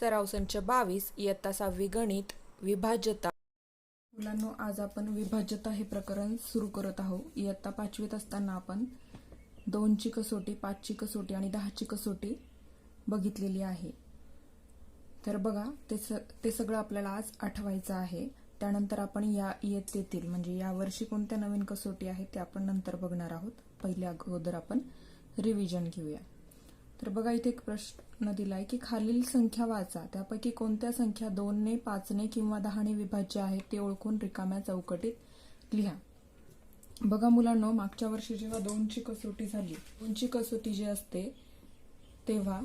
सराव संच बावीस इयत्ता सहावी गणित विभाज्यता. मुलांनो आज आपण विभाज्यता हे प्रकरण सुरू करत आहोत. इयत्ता पाचवीत असताना आपण दोनची कसोटी पाचची कसोटी आणि दहाची कसोटी बघितलेली आहे. तर बघा ते स ते सगळं आपल्याला आज आठवायचं आहे. त्यानंतर आपण या इयत्तेतील म्हणजे या वर्षी कोणत्या नवीन कसोटी आहेत ते आपण नंतर बघणार आहोत. पहिल्या अगोदर आपण रिव्हिजन घेऊया. तर बघा इथे एक प्रश्न दिलाय की खालील संख्या वाचा. त्यापैकी कोणत्या संख्या दोनने पाचने किंवा दहाने विभाज्य आहेत ते ओळखून रिकाम्या चौकटीत लिहा. बघा मुलांनो मागच्या वर्षी जेव्हा दोनची कसोटी झाली दोनची कसोटी जी असते तेव्हा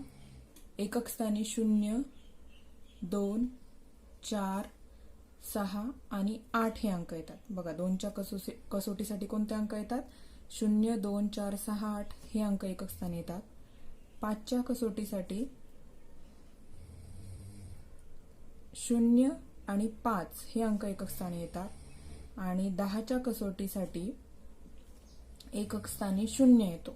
एकक स्थानी शून्य दोन चार सहा आणि आठ हे अंक येतात. बघा दोनच्या कसोसी कसोटीसाठी कोणते अंक येतात? शून्य दोन चार सहा आठ हे अंक एकक स्थानी येतात. पाचच्या कसोटीसाठी शून्य आणि पाच हे अंक एकक स्थानी येतात. आणि दहाच्या कसोटीसाठी एकक स्थानी शून्य येतो.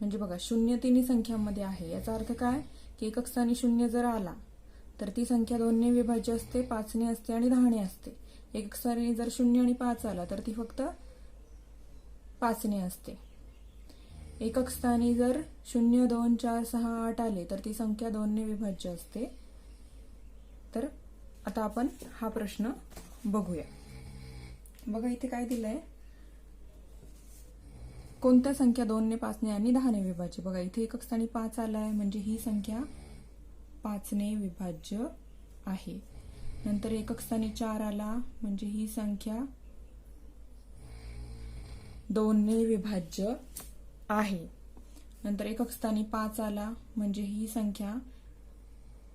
म्हणजे बघा शून्य तिन्ही संख्यांमध्ये आहे. याचा अर्थ काय? की एकक स्थानी शून्य जर आला तर ती संख्या दोनने विभाज्य असते पाचने असते आणि दहाने असते. एकक स्थानी जर शून्य आणि पाच आला तर ती फक्त पाचने असते. एकक स्थानी जर शून्य दोन चार सहा आठ आले तर ती संख्या दोनने विभाज्य असते. तर आता आपण हा प्रश्न बघूया. बघा इथे काय दिलंय? कोणत्या संख्या दोनने पाचने आणि दहाने विभाज्य? बघा इथे एकक स्थानी पाच आलाय म्हणजे ही संख्या पाचने विभाज्य आहे. नंतर एकक स्थानी चार आला म्हणजे ही संख्या दोनने विभाज्य आहे. नंतर एकक स्थानी पाच आला म्हणजे ही संख्या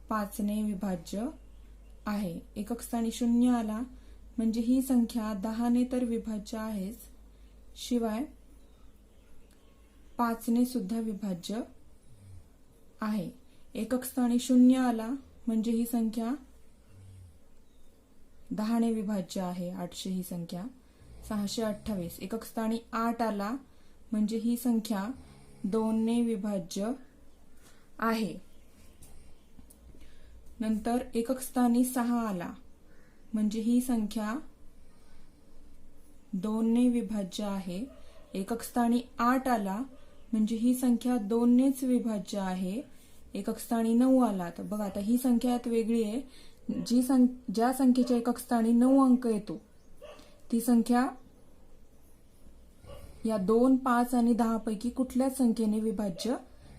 पाचने विभाज्य आहे. एकक स्थानी शून्य आला म्हणजे ही संख्या दहाने तर विभाज्य आहेच. शिवाय पाचने सुद्धा विभाज्य आहे. एकक स्थानी शून्य आला म्हणजे ही संख्या दहाने विभाज्य आहे. आठशे ही संख्या सहाशे अठ्ठावीस. एकक स्थानी आठ आला म्हणजे ही संख्या दोनने विभाज्य आहे. नंतर एकक स्थानी सहा आला. म्हणजे ही संख्या दोनने विभाज्य आहे. एकक स्थानी आठ आला. म्हणजे ही संख्या दोननेच विभाज्य आहे. एकक स्थानी नऊ आला. तर बघा आता ही संख्या यात वेगळी आहे. जी सं ज्या संख्येच्या एकक स्थानी नऊ अंक येतो ती संख्या या दोन पाच आणि दहा पैकी कुठल्याच संख्येने विभाज्य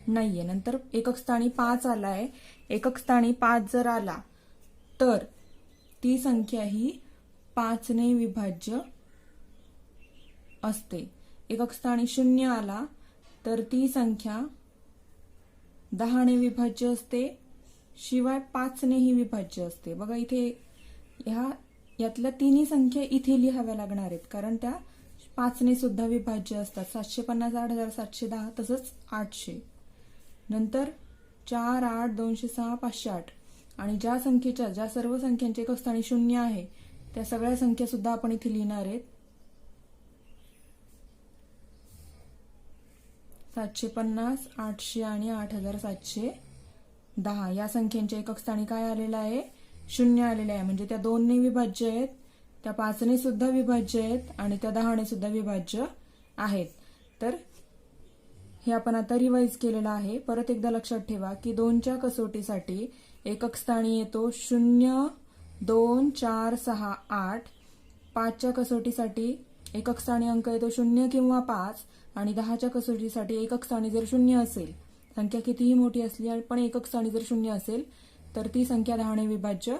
नाहीये. नंतर एकक स्थानी पाच आलाय. एकक स्थानी पाच जर आला तर ती संख्या ही पाचने विभाज्य असते. एकक स्थानी शून्य आला तर ती संख्या दहाने विभाज्य असते. शिवाय पाचनेही विभाज्य असते. बघा इथे ह्या यातल्या तिन्ही संख्या इथे लिहाव्या लागणार आहेत. कारण त्या पाचने सुद्धा विभाज्य असतात. सातशे पन्नास आठ हजार सातशे दहा तसंच आठशे. नंतर चार आठ दोनशे सहा पाचशे आठ. आणि ज्या संख्येच्या ज्या सर्व संख्यांचे एकस्थानी शून्य आहे त्या सगळ्या संख्या सुद्धा आपण इथे लिहिणार आहेत. सातशे पन्नास आठशे आणि आठ हजार सातशे दहा. या संख्यांच्या एकक स्थानी काय आलेलं आहे? शून्य आलेलं आहे. म्हणजे त्या दोनने विभाज्य आहेत. त्या पाचने सुद्धा विभाज्य आहेत आणि त्या दहाने सुद्धा विभाज्य आहेत. तर हे आपण आता रिवाईज केलेलं आहे. परत एकदा लक्षात ठेवा की दोनच्या कसोटीसाठी एकक स्थानी येतो शून्य दोन चार सहा आठ. पाचच्या कसोटीसाठी एकक स्थानी अंक येतो शून्य किंवा पाच आणि दहाच्या कसोटीसाठी एकक स्थानी जर शून्य असेल संख्या कितीही मोठी असली पण एकक स्थानी जर शून्य असेल तर ती संख्या दहाने विभाज्य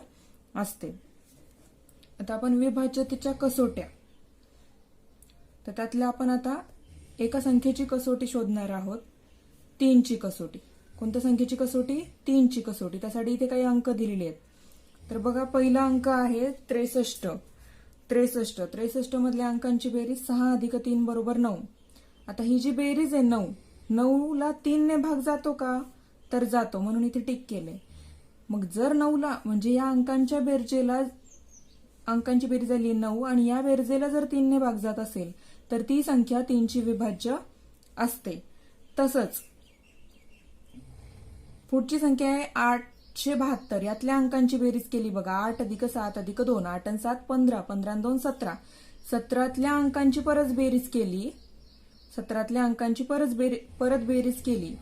असते. आता आपण विभाज्यतेच्या कसोट्या. तर त्यातल्या आपण आता एका संख्येची कसोटी शोधणार आहोत. तीनची कसोटी. कोणत्या संख्येची कसोटी? तीनची कसोटी. त्यासाठी इथे काही अंक दिलेले आहेत. तर बघा पहिला अंक आहे त्रेसष्ट. त्रेसष्ट. त्रेसष्ट मधल्या अंकांची बेरीज सहा अधिक तीन बरोबर नऊ. आता ही जी बेरीज आहे नऊ. नऊला तीनने भाग जातो का? तर जातो. म्हणून इथे टिक केलंय. मग जर नऊला म्हणजे या अंकांच्या बेरजेला अंकांची बेरीज झाली नऊ आणि या बेरजेला जर तीनने भाग जात असेल तर ती संख्या तीनची विभाज्य असते. तसंच पुढची संख्या आहे आठशे बहात्तर. यातल्या अंकांची बेरीज केली बघा. आठ अधिक सात अधिक दोन आठ आणि सात पंधरा पंधरा आणि दोन सतरा. सतरातल्या अंकांची परत बेरीज केली. सतरातल्या अंकांची परत बेरी परत बेरीज केली.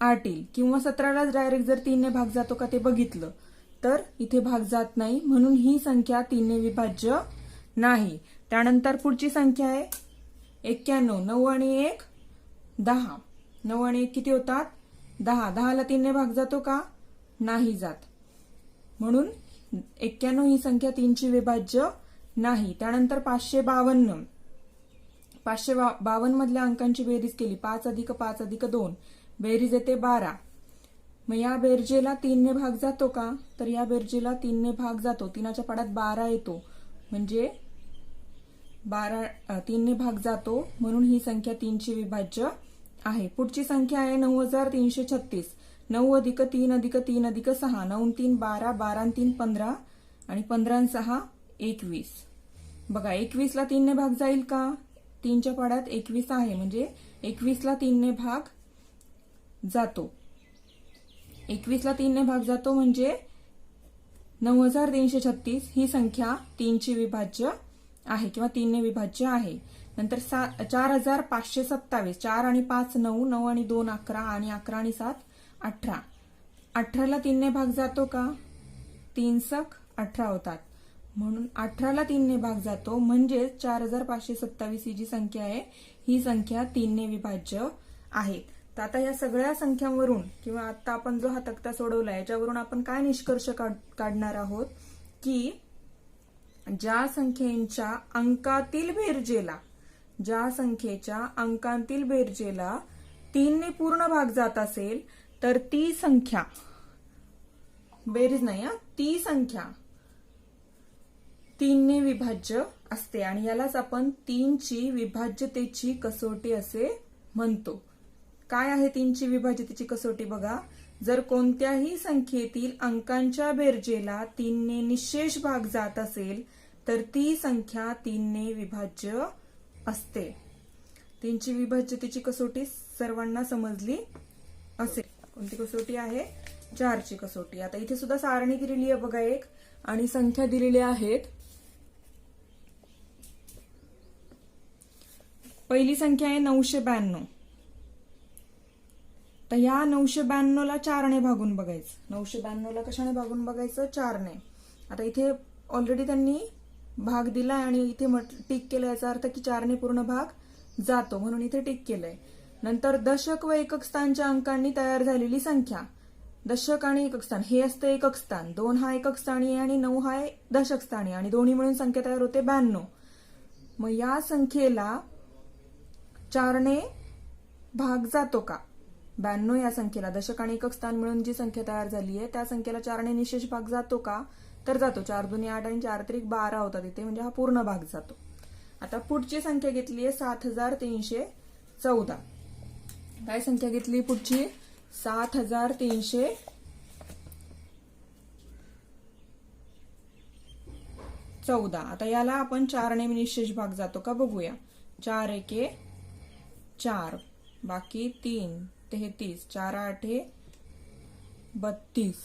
आठ येईल. किंवा सतरालाच डायरेक्ट जर तीनने भाग जातो का ते बघितलं. तर इथे भाग जात नाही म्हणून ही संख्या तीनने विभाज्य नाही. त्यानंतर पुढची संख्या आहे एक्क्याण्णव नऊ आणि एक दहा. नऊ आणि एक किती होतात? दहा. दहाला तीनने भाग जातो का? नाही जात. म्हणून एक्क्याण्णव ही संख्या तीनची विभाज्य नाही. त्यानंतर पाचशे बावन्न. पाचशे बावन्न मधल्या अंकांची बेरीज केली. पाच अधिक पाच अधिक दोन. बेरीज येते बारा. मग या बेरजेला तीनने भाग जातो का? तर या बेरजेला तीनने भाग जातो. तीनाच्या पाड्यात बारा येतो. म्हणजे बारा तीनने भाग जातो. म्हणून ही संख्या तीनची विभाज्य आहे. पुढची संख्या आहे नऊ हजार तीनशे छत्तीस. नऊ अधिक तीन अधिक तीन अधिक सहा. नऊ तीन बारा बारा तीन पंधरा आणि पंधरा आणि सहा एकवीस. बघा एकवीसला तीनने भाग जाईल का? तीनच्या पाड्यात एकवीस आहे. म्हणजे एकवीसला तीनने भाग जातो. एकवीसला तीनने भाग जातो म्हणजे नऊ हजार तीनशे छत्तीस ही संख्या तीनची विभाज्य आहे किंवा तीनने विभाज्य आहे. नंतर सा चार हजार पाचशे सत्तावीस. चार आणि पाच नऊ नऊ आणि दोन अकरा आणि अकरा आणि सात अठरा. अठराला तीनने भाग जातो का? तीन सक अठरा होतात. म्हणून अठराला तीनने भाग जातो म्हणजेच चार हजार पाचशे सत्तावीस ही जी संख्या आहे ही संख्या तीनने विभाज्य आहे. तर आता या सगळ्या संख्यांवरून किंवा आता आपण जो हा तक्ता सोडवला याच्यावरून आपण काय निष्कर्ष काढ- काढणार आहोत? की ज्या संख्येच्या अंकातील बेरजेला ज्या संख्येच्या अंकांतील बेरजेला तीनने पूर्ण भाग जात असेल तर ती संख्या बेरीज नाही हा ती संख्या तीनने विभाज्य असते. आणि यालाच आपण तीनची विभाज्यतेची कसोटी असे म्हणतो. काय आहे तीनची विभाज्यतेची कसोटी बघा. जर कोणत्याही संख्येतील अंकांच्या बेरजेला तीनने निशेष भाग जात असेल तर ती संख्या तीनने विभाज्य असते. तीनची विभाज्यतेची कसोटी सर्वांना समजली असेल. कोणती कसोटी आहे? चारची कसोटी. आता इथे सुद्धा सारणी दिलेली आहे बघा एक आणि संख्या दिलेल्या आहेत. पहिली संख्या आहे नऊशे ब्याण्णव. तर या नऊशे ब्याण्णवला चारने भागून बघायचं. नऊशे ब्याण्णवला कशाने भागून बघायचं? चारने आता इथे ऑलरेडी त्यांनी भाग दिलाय आणि इथे म्हट- टिक केलं याचा अर्थ की चारने पूर्ण भाग जातो म्हणून इथे टिक केलंय. नंतर दशक व एकक स्थानच्या अंकांनी तयार झालेली संख्या. दशक आणि एकक स्थान. हे असतं एकक स्थान. दोन हा एकक स्थानी आहे आणि नऊ हा दशक स्थानी आणि दोन्ही मिळून संख्या तयार होते ब्याण्णव. मग या संख्येला चारने भाग जातो का? ब्याण्णव या संख्येला. दशक आणि एकक स्थान मिळून जी संख्या तयार झाली आहे त्या संख्येला चारने निशेष भाग जातो का? तर जातो. चार दोन्ही आठ आणि चार त्रिक बारा होतात. इथे म्हणजे हा पूर्ण भाग जातो. आता पुढची संख्या घेतली आहे सात हजार तीनशे चौदा. काय संख्या घेतली पुढची सात हजार तीनशे चौदा. आता याला आपण चारने निशेष भाग जातो का? बघूया. चार एके चार. बाकी तीन. तेहतीस चार आठे बत्तीस.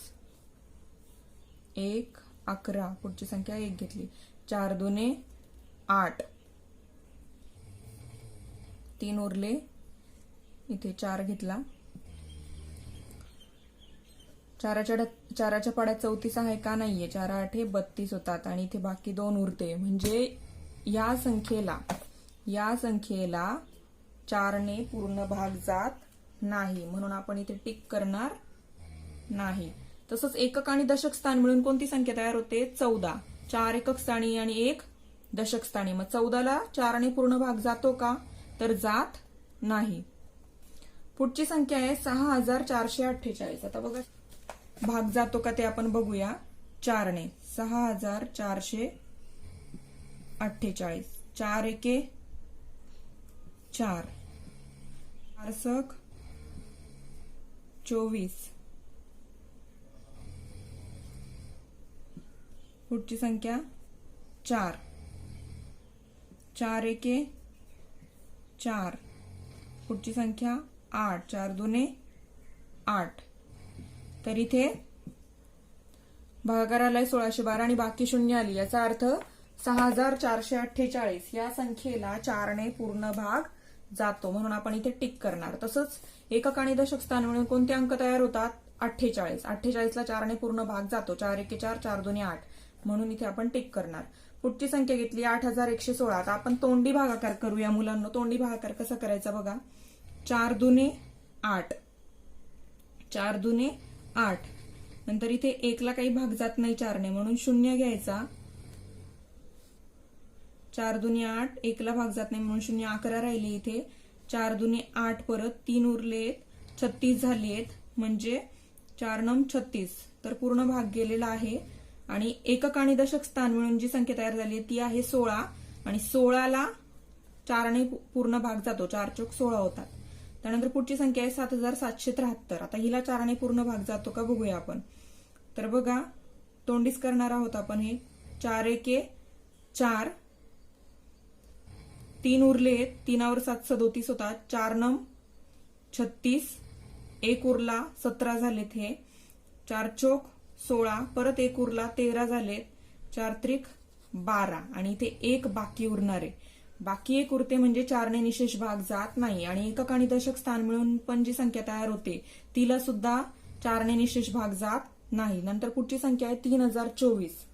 एक अकरा पुढची संख्या एक घेतली. चार दोने आठ. तीन उरले. इथे चार घेतला. चाराच्या चाराच्या पाड्यात चौतीस आहे का नाहीये? चार आठे बत्तीस होतात आणि इथे बाकी दोन उरते. म्हणजे या संख्येला या संख्येला चारने पूर्ण भाग जात नाही म्हणून आपण इथे टिक करणार नाही. तसंच एकक आणि दशक स्थान मिळून कोणती संख्या तयार होते? चौदा. चार एकक स्थानी आणि एक दशक स्थानी. मग चौदाला चाराने पूर्ण भाग जातो का? तर जात नाही. पुढची संख्या आहे सहा हजार चारशे अठ्ठेचाळीस. आता बघा भाग जातो का ते आपण बघूया. चारने. सहा हजार चारशे अठ्ठेचाळीस. चार एके चार. चार चोवीस. पुढची संख्या चार. चार एके चार. पुढची संख्या आठ. चार दोने आठ. तर इथे भागाकार आलाय सोळाशे बारा आणि बाकी शून्य आली. याचा अर्थ सहा हजार चारशे अठ्ठेचाळीस. या संख्येला चारने पूर्ण भाग जातो म्हणून आपण इथे टिक करणार. तसंच एकक आणि दशक स्थान मिळून कोणते अंक तयार होतात? अठ्ठेचाळीस. अठ्ठेचाळीसला चारने पूर्ण भाग जातो. चार एके चार चार दोन्ही आठ. म्हणून इथे आपण टिक करणार. पुढची संख्या घेतली आठ हजार एकशे सोळा. आता आपण तोंडी भागाकार करूया मुलांना. तोंडी भागाकार कसा करायचा बघा? चार दुने आठ. चार दुने आठ. नंतर इथे एकला काही भाग जात नाही चारने. म्हणून शून्य घ्यायचा. चार दुने आठ एकला भाग जात नाही म्हणून शून्य अकरा राहिले इथे. चार दुने आठ परत तीन उरलेत छत्तीस झालेत म्हणजे चार नम छत्तीस. तर पूर्ण भाग गेलेला आहे. आणि एकक आणि दशक स्थान मिळून जी संख्या तयार झाली आहे ती आहे सोळा. आणि सोळाला चारने पूर्ण भाग जातो. चार चौक सोळा होतात. त्यानंतर पुढची संख्या आहे सात हजार सातशे त्र्याहत्तर. आता हिला चाराने पूर्ण भाग जातो का बघूया आपण. तर बघा तोंडीच करणार आहोत आपण हे. चार एके चार. तीन उरले आहेत. तीनावर सात सदोतीस होतात चार नम छत्तीस. एक उरला सतरा झालेत हे. चार चोक सोळा. परत एक उरला तेरा झालेत. चार त्रिक बारा. आणि इथे एक बाकी उरणार आहे. बाकी एक उरते म्हणजे चारने निशेष भाग जात नाही. आणि एकक आणि दशक स्थान मिळून पण जी संख्या तयार होते तिला सुद्धा चारने निशेष भाग जात नाही. नंतर पुढची संख्या आहे तीन हजार चोवीस.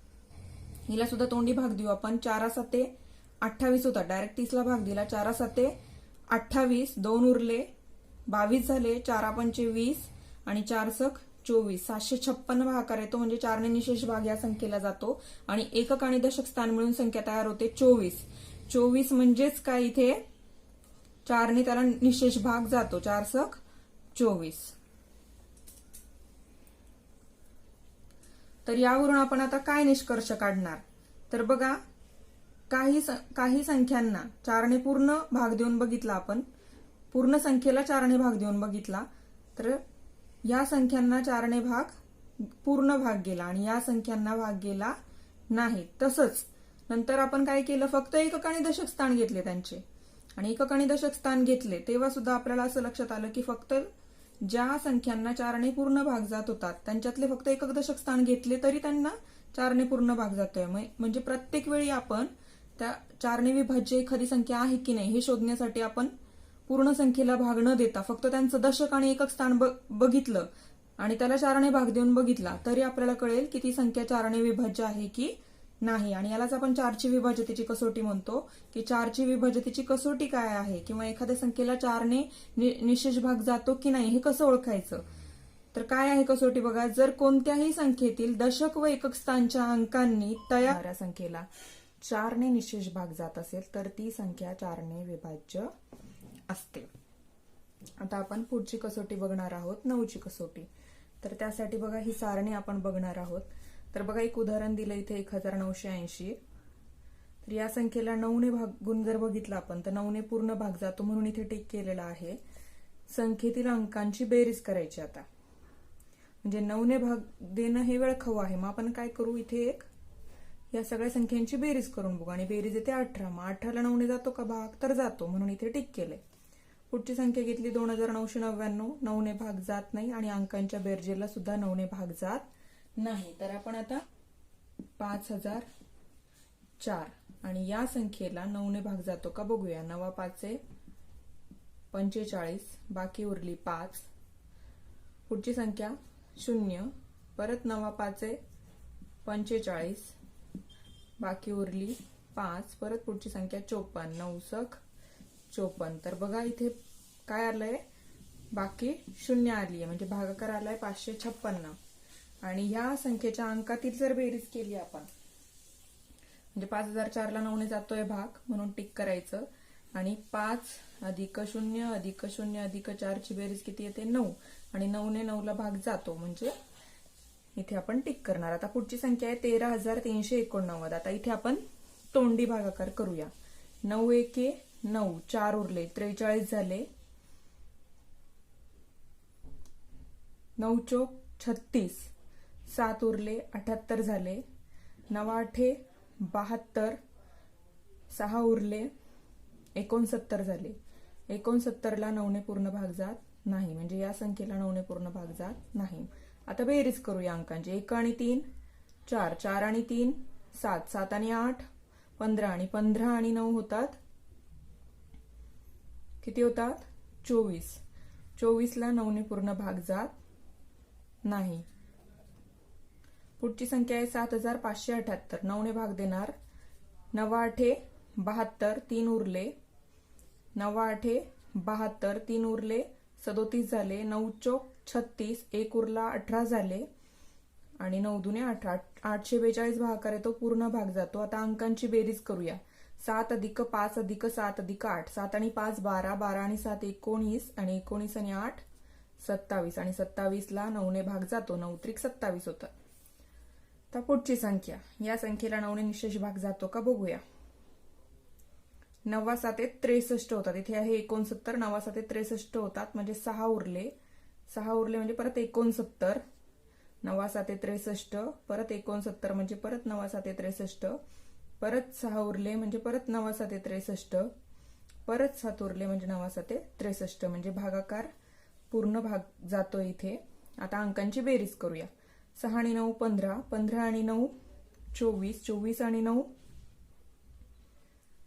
हिला सुद्धा तोंडी भाग देऊ आपण. चारा सते अठ्ठावीस होता. डायरेक्ट तीसला भाग दिला. चारा साते अठ्ठावीस दोन उरले बावीस झाले चारा पंचे वीस आणि चार सक चोवीस. सातशे छप्पन्न भाकार येतो म्हणजे चारने निशेष भाग या संख्येला जातो. आणि एकक आणि दशक स्थान मिळून संख्या तयार होते चोवीस. चोवीस म्हणजेच काय इथे? चारने त्याला निशेष भाग जातो. चार सक चोवीस. तर यावरून आपण आता काय निष्कर्ष काढणार? तर बघा काही काही संख्यांना चारने पूर्ण भाग देऊन बघितला आपण. पूर्ण संख्येला चारने भाग देऊन बघितला. तर या संख्यांना चारने भाग पूर्ण भाग गेला आणि या संख्यांना भाग गेला नाही. तसंच नंतर आपण काय केलं? फक्त एकक आणि दशक स्थान घेतले त्यांचे. आणि एकक आणि दशक स्थान घेतले तेव्हा सुद्धा आपल्याला असं लक्षात आलं की फक्त ज्या संख्यांना चारने पूर्ण भाग जात होतात त्यांच्यातले फक्त एकक दशक स्थान घेतले तरी त्यांना चारने पूर्ण भाग जातोय. म्हणजे प्रत्येक वेळी आपण त्या चारने विभाज्य एखादी संख्या आहे की नाही हे शोधण्यासाठी आपण पूर्ण संख्येला भाग न देता फक्त त्यांचं दशक आणि एकक स्थान बघितलं आणि त्याला चारणे भाग देऊन बघितला तरी आपल्याला कळेल की ती संख्या चारणे विभाज्य आहे की नाही. आणि यालाच आपण चारची विभाजतेची कसोटी म्हणतो. की चारची विभाजतेची कसोटी काय आहे? किंवा एखाद्या संख्येला चारने निशेष भाग जातो की नाही हे कसं ओळखायचं? तर काय आहे कसोटी बघा? जर कोणत्याही संख्येतील दशक व एकक स्थानच्या अंकांनी तयार संख्येला. चारने निशेष भाग जात असेल तर ती संख्या चारने विभाज्य असते. आता आपण पुढची कसोटी बघणार आहोत नऊची कसोटी. तर त्यासाठी बघा ही सारणी आपण बघणार आहोत. तर बघा एक उदाहरण दिलं इथे एक हजार नऊशे ऐंशी. तर या संख्येला नऊने भाग गुण जर बघितला आपण तर नऊने पूर्ण भाग जातो म्हणून इथे टिक केलेला आहे. संख्येतील अंकांची बेरीज करायची आता. म्हणजे नऊने भाग देणं हे वेळखाऊ आहे. मग आपण काय करू इथे एक या सगळ्या संख्यांची बेरीज करून बघू. आणि बेरीज येते अठरा. मग अठराला नऊने जातो का भाग? तर जातो. म्हणून इथे टिक केलंय. पुढची संख्या घेतली दोन हजार नऊशे नव्याण्णव. नऊने भाग जात नाही आणि अंकांच्या बेरजेला सुद्धा नऊने भाग जात नाही. तर आपण आता पाच हजार चार. आणि या संख्येला नऊने भाग जातो का बघूया. नवा पाचे पंचेचाळीस. बाकी उरली पाच. पुढची संख्या शून्य. परत नवा पाचे पंचेचाळीस. बाकी उरली पाच परत पुढची संख्या चोपन्न नऊसक चोपन्न. तर बघा इथे काय आलंय? बाकी शून्य आली आहे म्हणजे भागाकार आलाय पाचशे छप्पन्न. आणि ह्या संख्येच्या अंकातील जर बेरीज केली आपण म्हणजे पाच हजार चारला नऊने जातोय भाग म्हणून टिक करायचं. आणि पाच अधिक शून्य अधिक शून्य अधिक चारची बेरीज किती येते? नऊ. आणि नऊने नऊला भाग जातो म्हणजे इथे आपण टिक करणार. आता पुढची संख्या आहे तेरा हजार तीनशे एकोणनव्वद. आता इथे आपण तोंडी भागाकार करूया. नऊ एके नऊ चार उरले त्रेचाळीस झाले. नऊ चोक छत्तीस सात उरले अठ्याहत्तर झाले. नवा आठे बहात्तर सहा उरले एकोणसत्तर झाले. एकोणसत्तरला नऊने पूर्ण भाग जात नाही. म्हणजे या संख्येला नऊने पूर्ण भाग जात नाही. आता बेरीज करूया अंकांची. एक आणि तीन चार. चार आणि तीन सात. सात आणि आठ पंधरा आणि पंधरा आणि नऊ होतात. किती होतात? चोवीस. चोवीसला नऊने पूर्ण भाग जात नाही. पुढची संख्या आहे सात हजार पाचशे अठ्याहत्तर. नऊने भाग देणार. नवा आठे बहात्तर तीन उरले. नवा आठे बहात्तर तीन उरले. सदोतीस झाले नऊ चोक छत्तीस एक उरला अठरा झाले आणि नऊ दुने अठरा आठशे बेचाळीस भागाकार येतो पूर्ण भाग जातो. आता अंकांची बेरीज करूया. सात अधिक पाच अधिक सात अधिक आठ. सात आणि पाच बारा. बारा आणि सात एकोणीस आणि एकोणीस आणि आठ सत्तावीस. आणि सत्तावीसला नऊने भाग जातो. नऊ त्रिक सत्तावीस होता. आता पुढची संख्या. या संख्येला नऊने निशेष भाग जातो का बघूया. नवा साते त्रेसष्ट होतात. इथे आहे एकोणसत्तर नवा साते त्रेसष्ट होतात. म्हणजे सहा उरले. सहा उरले म्हणजे परत एकोणसत्तर. नवा साते त्रेसष्ट. परत एकोणसत्तर म्हणजे परत नवा साते त्रेसष्ट. परत सहा उरले म्हणजे परत नवा साते त्रेसष्ट. परत सात उरले म्हणजे नवा साते त्रेसष्ट. म्हणजे भागाकार पूर्ण भाग जातो इथे. आता अंकांची बेरीज करूया. सहा आणि नऊ पंधरा. पंधरा आणि नऊ चोवीस. चोवीस आणि नऊ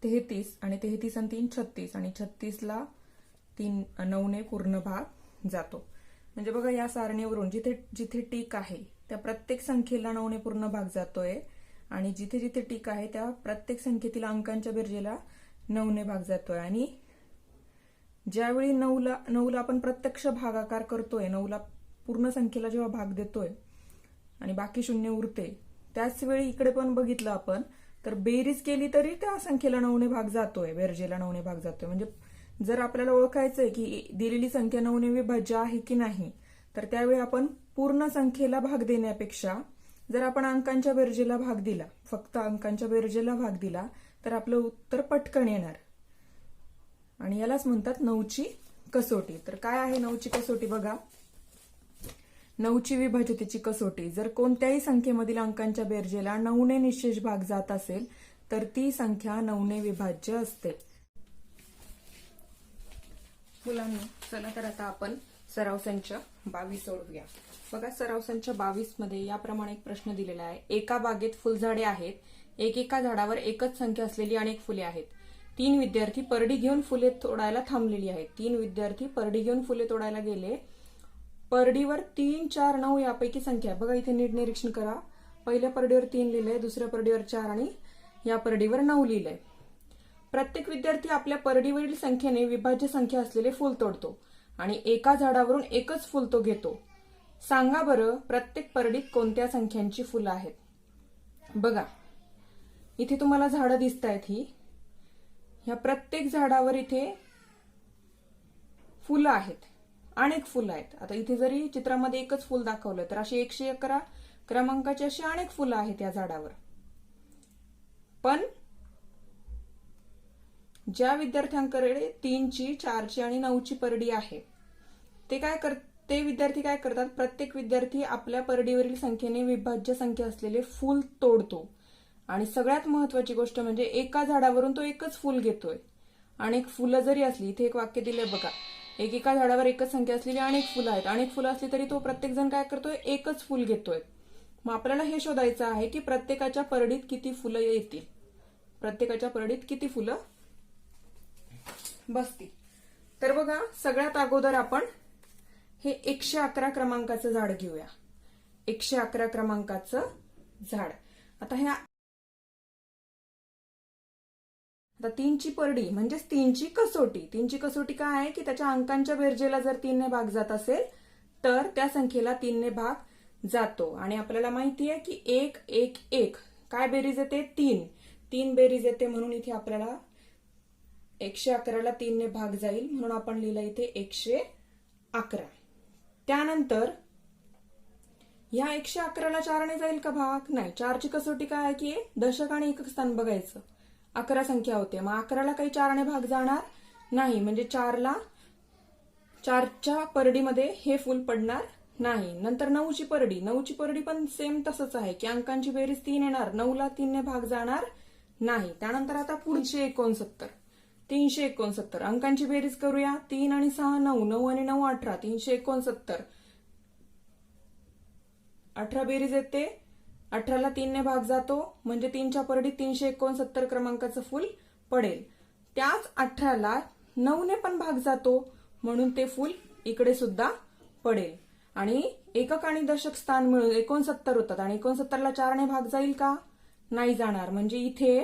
तेहतीस आणि तेहतीस आणि तीन छत्तीस. आणि छत्तीसला तीन नऊने पूर्ण भाग जातो. म्हणजे बघा या सारणीवरून जिथे जिथे टीक आहे त्या प्रत्येक संख्येला नऊने पूर्ण भाग जातोय. आणि जिथे जिथे टीक आहे त्या प्रत्येक संख्येतील अंकांच्या बेरजेला नऊने भाग जातोय. आणि ज्यावेळी नऊला नऊला आपण प्रत्यक्ष भागाकार करतोय नऊला पूर्ण संख्येला जेव्हा भाग देतोय आणि बाकी शून्य उरते त्याच वेळी इकडे पण बघितलं आपण तर बेरीज केली तरी त्या संख्येला नऊने भाग जातोय बेरजेला नऊने भाग जातोय. म्हणजे जर आपल्याला ओळखायचंय की दिलेली संख्या नऊने विभाज्य आहे की नाही तर त्यावेळी आपण पूर्ण संख्येला भाग देण्यापेक्षा जर आपण अंकांच्या बेरजेला भाग दिला फक्त अंकांच्या बेरजेला भाग दिला तर आपलं उत्तर पटकन येणार. आणि यालाच म्हणतात नऊची कसोटी. तर काय आहे नऊची कसोटी? बघा. नऊची विभाज्यतेची कसोटी. जर कोणत्याही संख्येमधील अंकांच्या बेरजेला नऊने निशेष भाग जात असेल तर ती संख्या नऊने विभाज्य असते. मुलांना चला तर आता आपण सराव संच बावीस सोडवूया बघा सराव संच बावीसमध्ये याप्रमाणे एक प्रश्न दिलेला आहे. एका बागेत फुलझाडे आहेत. एकेका झाडावर एकच संख्या असलेली अनेक फुले आहेत. तीन विद्यार्थी परडी घेऊन फुले तोडायला थांबलेली आहेत. तीन विद्यार्थी परडी घेऊन फुले तोडायला गेले परडीवर तीन चार नऊ यापैकी संख्या बघा इथे नीट निरीक्षण करा. पहिल्या परडीवर तीन लिहिलंय दुसऱ्या परडीवर चार आणि या परडीवर नऊ लिहिलंय. प्रत्येक विद्यार्थी आपल्या परडीवरील संख्येने विभाज्य संख्या असलेले फुल तोडतो आणि एका झाडावरून एकच फुल तो घेतो. सांगा बरं प्रत्येक परडीत कोणत्या संख्यांची फुलं आहेत? बघा इथे तुम्हाला झाडं दिसत आहेत ही. ह्या प्रत्येक झाडावर इथे फुलं आहेत. अनेक फुलं आहेत. आता इथे जरी चित्रामध्ये एकच फुल दाखवलं तर अशी एकशे अकरा क्रमांकाची अशी अनेक फुलं आहेत या झाडावर. पण ज्या विद्यार्थ्यांकडे तीनची चारची आणि नऊची परडी आहे ते काय कर ते विद्यार्थी काय करतात? प्रत्येक विद्यार्थी आपल्या परडीवरील संख्येने विभाज्य संख्या असलेले फूल तोडतो. आणि सगळ्यात महत्वाची गोष्ट म्हणजे एका झाडावरून तो एकच फूल घेतोय. अनेक फुलं जरी असली इथे एक वाक्य दिलंय बघा. एकेका झाडावर एकच संख्या असलेली अनेक फुलं आहेत. अनेक फुलं असली तरी तो प्रत्येक जण काय करतोय? एकच फुल घेतोय. मग आपल्याला हे शोधायचं आहे की प्रत्येकाच्या परडीत किती फुलं येतील? प्रत्येकाच्या परडीत किती फुलं बसतील? तर बघा सगळ्यात अगोदर आपण हे एकशे अकरा क्रमांकाचं झाड घेऊया. एकशे अकरा क्रमांकाचं झाड. आता ह्या आता तीनची परडी म्हणजेच तीनची कसोटी. तीनची कसोटी काय आहे? की त्याच्या अंकांच्या बेरजेला जर तीनने भाग जात असेल तर त्या संख्येला तीनने भाग जातो. आणि आपल्याला माहिती आहे की एक एक एक. काय बेरीज येते? तीन. तीन बेरीज येते म्हणून इथे आपल्याला एकशे अकराला तीनने भाग जाईल. म्हणून आपण लिहिलं इथे एकशे अकरा. त्यानंतर ह्या एकशे अकराला चारने जाईल का भाग? नाही. चारची कसोटी काय आहे की दशक आणि एकक स्थान बघायचं. अकरा संख्या होते. मग अकराला काही चारने भाग जाणार नाही. म्हणजे चारला चारच्या परडीमध्ये हे फुल पडणार नाही. नंतर नऊची परडी. नऊची परडी पण सेम तसंच आहे. की अंकांची बेरीज तीन येणार. नऊला तीनने भाग जाणार नाही. त्यानंतर आता पुढचे एकोणसत्तर. तीनशे एकोणसत्तर. अंकांची बेरीज करूया. तीन आणि सहा नऊ. नऊ आणि नऊ अठरा. तीनशे एकोणसत्तर. अठरा बेरीज येते. अठराला तीनने भाग जातो म्हणजे तीनच्या परडीत तीनशे एकोणसत्तर क्रमांकाचं फूल पडेल. त्याच अठराला नऊने पण भाग जातो म्हणून ते फूल इकडे सुद्धा पडेल. आणि एकक आणि दशक स्थान मिळून एकोणसत्तर होतात. आणि एकोणसत्तरला चारने भाग जाईल का? नाही जाणार. म्हणजे इथे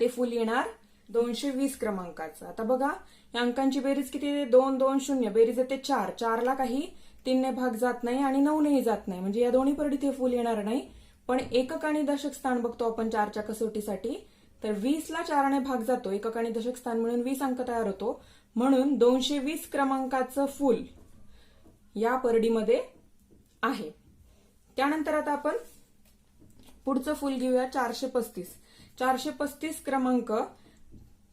ते फुल येणार दोनशे वीस क्रमांकाचं. आता बघा या अंकांची बेरीज किती येते दोन दोन शून्य. बेरीज येते चार. चारला काही तीनने भाग जात नाही आणि नऊनेही जात नाही. म्हणजे या दोन्ही परडीत हे फुल येणार नाही. पण एकक आणि दशक स्थान बघतो आपण चारच्या कसोटीसाठी. तर वीसला चाराने भाग जातो. एकक आणि दशक स्थान म्हणून वीस अंक तयार होतो. म्हणून दोनशे वीस क्रमांकाचं फुल या परडीमध्ये आहे. त्यानंतर आता आपण पुढचं फुल घेऊया. चारशे पस्तीस. चारशे पस्तीस क्रमांक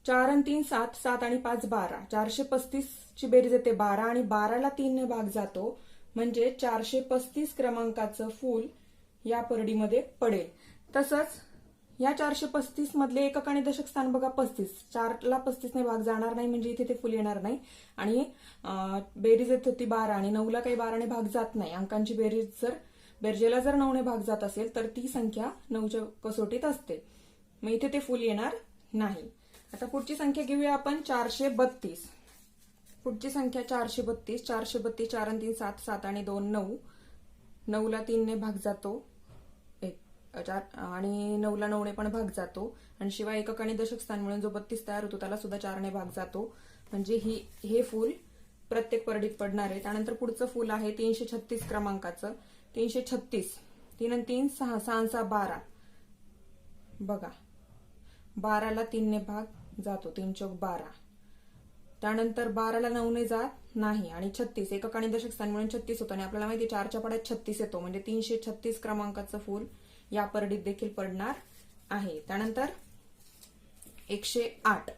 चार आणि तीन सात सात आणि पाच बारा. चारशे पस्तीस ची बेरीज येते बारा आणि बाराला तीनने भाग जातो. म्हणजे चारशे पस्तीस क्रमांकाचं फूल या परडीमध्ये पडेल. तसंच या चारशे पस्तीस मधले एकक आणि दशक स्थान बघा पस्तीस. चारला पस्तीसने भाग जाणार नाही म्हणजे इथे ते फुल येणार नाही. आणि बेरीज येत होती बारा आणि नऊला काही बाराने भाग जात नाही. अंकांची बेरीज जर बेरजेला जर नऊने भाग जात असेल तर ती संख्या नऊच्या कसोटीत असते. मग इथे ते फुल येणार नाही. आता पुढची संख्या घेऊया आपण चारशे बत्तीस. पुढची संख्या चारशे बत्तीस चारशे बत्तीस चार आणि तीन सात सात आणि दोन नऊ. नऊला तीनने भाग जातो. एक चार आणि नऊला नऊने पण भाग जातो. आणि शिवाय एकक आणि दशक स्थान म्हणून जो बत्तीस तयार होतो त्याला सुद्धा चारने भाग जातो. म्हणजे ही हे फूल प्रत्येक परडीत पडणार आहे. त्यानंतर पुढचं फूल आहे तीनशे छत्तीस क्रमांकाचं. तीनशे छत्तीस तीन आणि तीन सहा सहा सहा बारा. बघा. बाराला तीनने भाग जातो तीन चौक बारा. त्यानंतर बाराला नऊने जात नाही आणि छत्तीस एकक आणि दशक स्थान मिळून छत्तीस होतो. आणि आपल्याला माहिती आहे चारच्या पाड्यात छत्तीस येतो. म्हणजे तीनशे छत्तीस क्रमांकाचं फूल या परडीत देखील पडणार आहे. त्यानंतर एकशे आठ.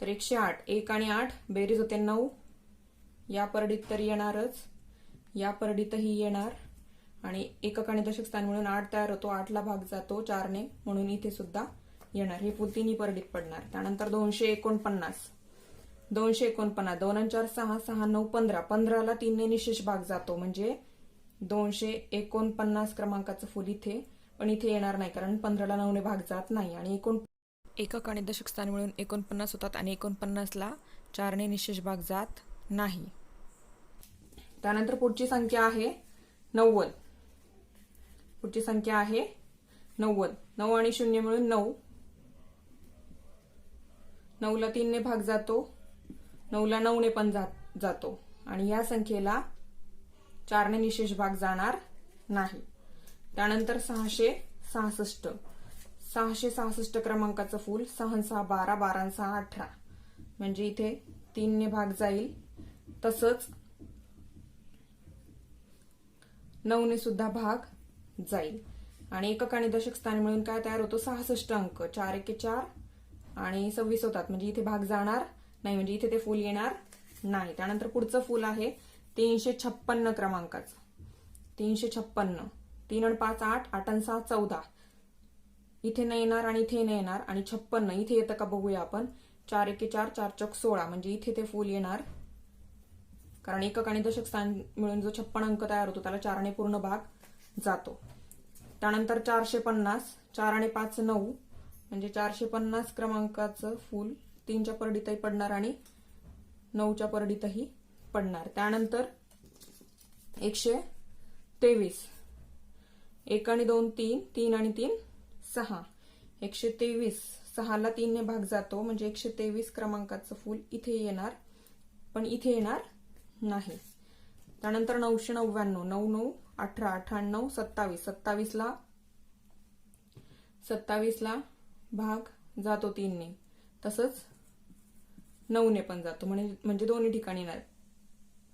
तर एकशे आठ एक आणि आठ बेरीज होते नऊ. या परडीत तर येणारच. या परडीतही येणार. आणि एकक आणि दशक स्थान म्हणून आठ तयार होतो. आठला भाग जातो चारने. म्हणून इथे सुद्धा येणार. हे फुल तिन्ही परडीत पडणार. त्यानंतर दोनशे एकोणपन्नास. दोनशे एकोणपन्नास दोन चार सहा सहा नऊ पंधरा. पंधराला तीनने निशेष भाग जातो. म्हणजे दोनशे एकोणपन्नास क्रमांकाचं फुल इथे पण इथे येणार नाही कारण पंधराला नऊने भाग जात नाही. आणि एकोण एकक आणि दशक स्थान मिळून एकोणपन्नास होतात आणि एकोणपन्नासला चारने निशेष भाग जात नाही. त्यानंतर पुढची संख्या आहे नव्वद. पुढची संख्या आहे नव्वद. नऊ आणि शून्य मिळून नऊ. नऊला तीनने भाग जातो. नऊला नऊने पण जात जातो. आणि या संख्येला चारने निशेष भाग जाणार नाही. त्यानंतर सहाशे सहासष्ट. सहाशे सहासष्ट क्रमांकाचं फूल सहा सहा बारा बारा सहा अठरा. म्हणजे इथे तीनने भाग जाईल. तसंच नऊने सुद्धा भाग जाईल. आणि एकक आणि दशक स्थान मिळून काय तयार होतो? सहासष्ट अंक. चार एके चार आणि सव्वीस होतात. म्हणजे इथे भाग जाणार नाही म्हणजे इथे ते फूल येणार नाही. त्यानंतर पुढचं फूल आहे तीनशे छप्पन्न क्रमांकाचं. तीनशे छप्पन्न. तीन आणि पाच आठ आठ आणि सहा चौदा. इथे नाही येणार आणि इथे नाही येणार आणि छप्पन्न. इथे येतं का बघूया आपण. चार एके चार चार चक सोळा. म्हणजे इथे ते फूल येणार. कारण एकक आणि दशक स्थान मिळून जो छप्पन अंक तयार होतो त्याला चारने पूर्ण भाग जातो. त्यानंतर चारशे पन्नास चार आणि पाच नऊ. म्हणजे चारशे पन्नास क्रमांकाचं फूल तीनच्या परडीतही पडणार आणि नऊच्या परडीतही पडणार. त्यानंतर एकशे तेवीस. एक आणि दोन तीन तीन आणि तीन सहा. एकशे तेवीस. सहाला तीनने भाग जातो म्हणजे एकशे तेवीस क्रमांकाचं फूल इथे येणार पण इथे येणार नाही. त्यानंतर नऊशे नव्याण्णव. नऊ नऊ अठरा अठ्ठ्याण्णव सत्तावीस. सत्तावीसला सत्तावीसला भाग जातो तीनने. तसंच नऊने पण जातो. म्हणजे म्हणजे दोन्ही ठिकाणी येणार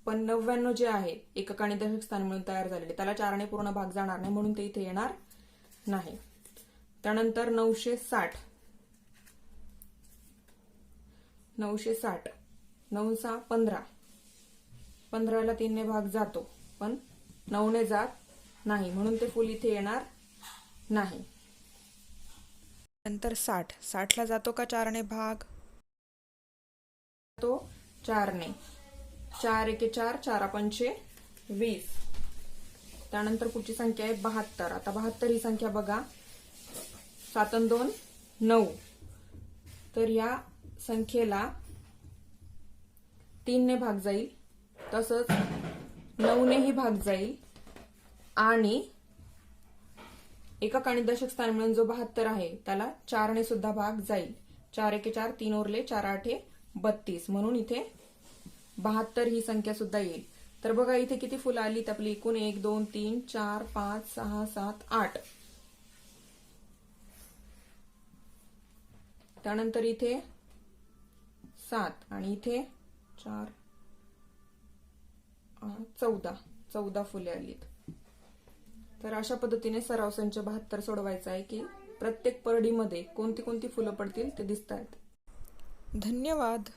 पण नव्याण्णव जे आहे एकक आणि दशक स्थान मिळून तयार झालेले त्याला चारने पूर्ण भाग जाणार नाही म्हणून ते इथे येणार नाही. त्यानंतर नऊशे साठ. नऊशे साठ. नऊसा पंधरा. पंधराला तीनने भाग जातो पण नऊने जात नाही म्हणून ते फुल इथे येणार नाही. नंतर साठ. साठला जातो का चारने भाग? तो चारने. चार एके चार चार पंचे वीस. त्यानंतर पुढची संख्या आहे बहात्तर. आता बहात्तर ही संख्या बघा. सातन दोन नऊ. तर या संख्येला तीनने भाग जाईल. तसंच नऊनेही भाग जाईल. आणि एकक आणि दशक स्थान मिळून जो बहात्तर आहे त्याला चारने सुद्धा भाग जाईल. चार एके चार तीन ओरले चार आठे बत्तीस. म्हणून इथे बहात्तर ही संख्या सुद्धा येईल. तर बघा इथे किती फुलं आलीत आपली? एकूण एक दोन तीन चार पाच सहा सात आठ. त्यानंतर इथे सात आणि इथे चार चौदा. चौदा फुले आलीत. तर अशा पद्धतीने सराव संच बहात्तर सोडवायचा आहे की प्रत्येक परडीमध्ये कोणती कोणती फुलं पडतील ते दिसत आहेत धन्यवाद.